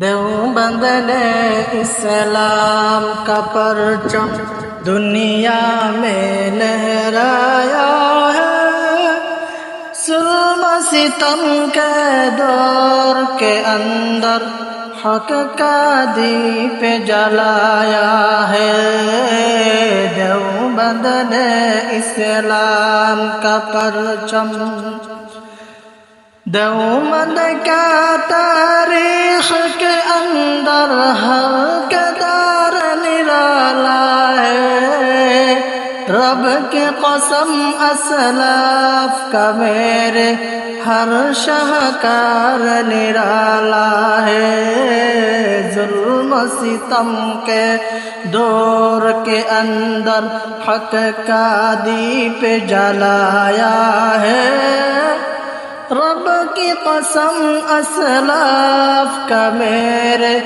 دیوبند نے اسلام کا پرچم دنیا میں لہرایا ہے۔ ظلم ستم کے دور کے اندر حق کا دیپ جلایا ہے۔ دیوبند نے اسلام کا پرچم دیوبند کا تاریخ کے اندر ہر کدار نرالا ہے رب کی قسم اسلاف کا میرے ہر شہکار نرالا ہے، ظلم ستم کے دور کے اندر حق کا دیپ جلایا ہے۔ رب کی قسم اسلاف کا میرے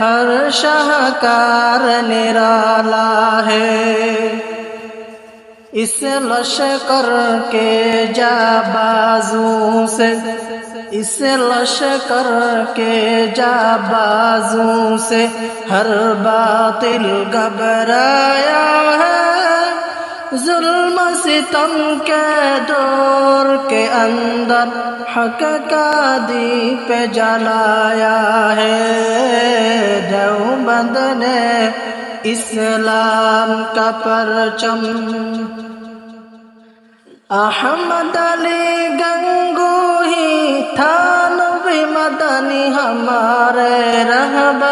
ہر شاہکار نرالا ہے۔ اس لشکر کے جا بازو سے، اس لشکر کے جا بازو سے ہر باطل گھبرایا ہے۔ ظلم ستم کے دور اندر حق کا دیپ جلایا ہے۔ دیوبند نے اسلام کا پرچم۔ احمد علی گنگو ہی تھا نبی مدنی ہمارے رہبر۔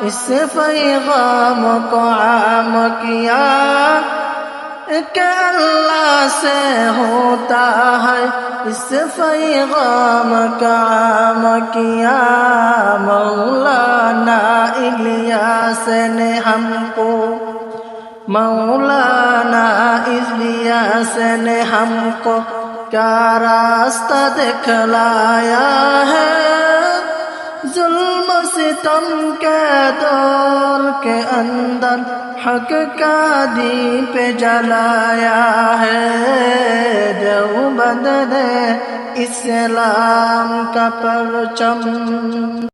اس پیغام کو عام کیا ایک اللہ سے ہوتا ہے اس پیغام کا عام کیا مولانا الیاس نے ہم کو مولانا الیاس نے ہم کو کیا راستہ دکھلایا ہے ظلم ستم کے دور کے اندر حق کا دیپ جلایا ہے۔ جو نے اسلام کا پرچم۔